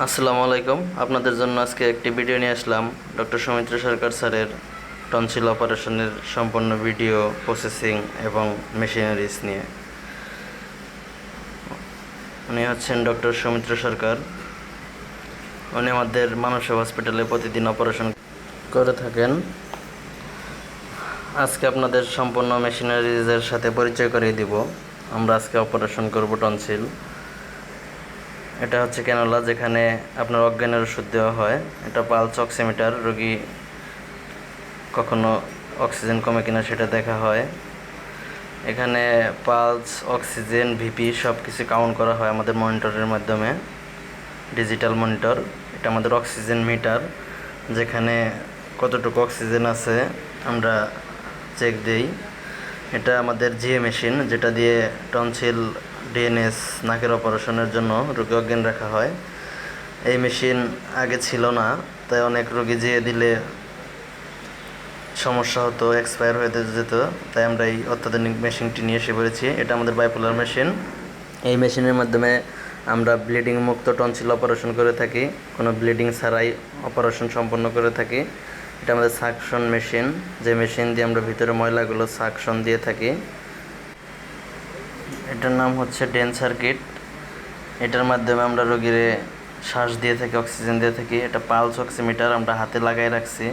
আসসালামু আলাইকুম। আপনাদের জন্য আজকে একটি ভিডিও নিয়ে আসলাম। ডক্টর সৌমিত্র সরকার স্যারের টনসিল অপারেশনের সম্পূর্ণ ভিডিও প্রসেসিং এবং মেশিনারিজ নিয়ে। উনি হচ্ছেন ডক্টর সৌমিত্র সরকার। উনি আমাদের মানস হসপিটালে প্রতিদিন অপারেশন করে থাকেন। আজকে আপনাদের সম্পূর্ণ মেশিনারিজের সাথে পরিচয় করিয়ে দিব। আমরা আজকে অপারেশন করব টনসিল। এটা হচ্ছে ক্যানোলা, যেখানে আপনার অজ্ঞানের ওষুধ দেওয়া হয়। এটা পালস অক্সিমিটার, রোগী কখনো অক্সিজেন কমে কিনা সেটা দেখা হয়। এখানে পালস, অক্সিজেন, ভিপি সব কিছু কাউন্ট করা হয় আমাদের মনিটরের মাধ্যমে। ডিজিটাল মনিটর, এটা আমাদের অক্সিজেন মিটার, যেখানে কতটুকু অক্সিজেন আছে আমরা চেক দেই। এটা আমাদের জিএ মেশিন, যেটা দিয়ে টনসিল ডিএনএস নাকের অপারেশনের জন্য রোগী অজ্ঞান রাখা হয়। এই মেশিন আগে ছিল না, তাই অনেক রোগী যেয়ে দিলে সমস্যা হতো, এক্সপায়ার হয়ে যেত। তাই আমরা এই অত্যাধুনিক মেশিনটি নিয়ে এসে পড়েছি। এটা আমাদের বাইপোলার মেশিন এই মেশিনের মাধ্যমে আমরা ব্লিডিং মুক্ত টনসিল অপারেশন করে থাকি। কোনো ব্লিডিং ছাড়াই অপারেশন সম্পন্ন করে থাকি। এটা আমাদের সাকশন মেশিন যে মেশিন দিয়ে আমরা ভিতরে ময়লাগুলো সাকশন দিয়ে থাকি। এটার নাম হচ্ছে ডেন সার্কিট এটার মাধ্যমে আমরা রোগীর শ্বাস দিয়ে থাকি, অক্সিজেন দিয়ে থাকি। এটা পালস অক্সিমিটার আমরা হাতে লাগাই রাখছি।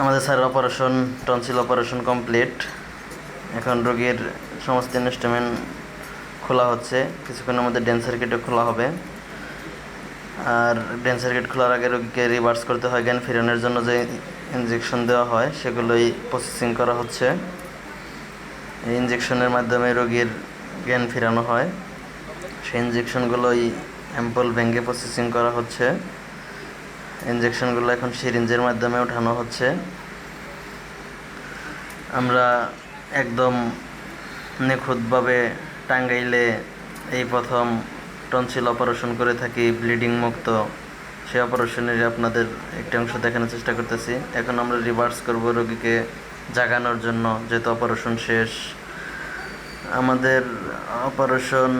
আমাদের sir operation, tonsil operation complete. এখন রোগীর সমস্ত ইনস্ট্রুমেন্ট খোলা হচ্ছে। কিছুক্ষণের মধ্যে ডেন সার্কিটও খোলা হবে। আর ডেন সার্কিট খোলার আগে রোগীকে রিভার্স করতে হয়, জ্ঞান ফেরানোর জন্য যে ইনজেকশন দেওয়া হয়, সেগুলোই প্রসেসিং করা হচ্ছে। এই ইনজেকশনের মাধ্যমে রোগীর জ্ঞান ফেরানো হয়। সেই ইনজেকশনগুলোই অ্যাম্পল ভেঙে প্রসেসিং করা হচ্ছে। ইনজেকশনগুলো এখন সিরিঞ্জের মাধ্যমে ওঠানো হচ্ছে। আমরা একদম নিখুঁতভাবে টাঙ্গাইলে এই প্রথম টনসিল অপারেশন করে থাকি ব্লিডিং মুক্ত। সেই অপারেশনের আপনাদের একটি অংশ দেখানোর চেষ্টা করতেছি। এখন আমরা রিভার্স করব রোগীকে। জাগানোর জন্য যেহেতু অপারেশন শেষ, আমাদের অপারেশন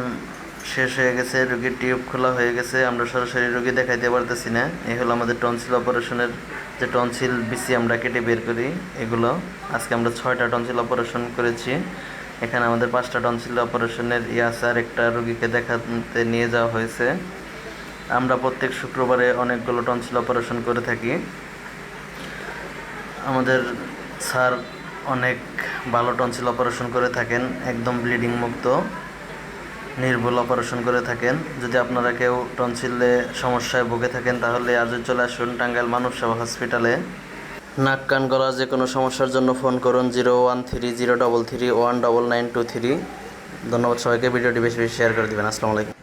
শেষ হয়ে গেছে, রোগীর টিউব খোলা হয়ে গেছে, আমরা সরাসরি রোগী দেখাইতে পারতেছি না। এই হলো আমাদের টনসিল অপারেশনের যে টনসিল বিসি আমরা কেটে বের করি, এগুলো। আজকে আমরা ছয়টা টনসিল অপারেশন করেছি। এখানে আমাদের পাঁচটা টনসিল অপারেশনের ইয়ে আছে আর একটা রোগীকে দেখাতে নিয়ে যাওয়া হয়েছে। আমরা প্রত্যেক শুক্রবারে অনেকগুলো টনসিল অপারেশন করে থাকি। আমাদের স্যার, অনেক ভালো টনসিল অপারেশন করে থাকেন, একদম ব্লিডিং মুক্ত, নির্ভুল অপারেশন করে থাকেন। যদি আপনারা কেউ টনসিলে সমস্যায় ভুগে থাকেন, তাহলে আজও চলে আসুন টাঙ্গাইল মানব সেবা হসপিটালে। নাক কান গলার যে কোনো সমস্যার জন্য ফোন করুন zero one three zero double three one double nine two three. ধন্যবাদ সবাইকে, ভিডিওটি বেশি বেশি শেয়ার করে দেবেন। আসসালামু আলাইকুম।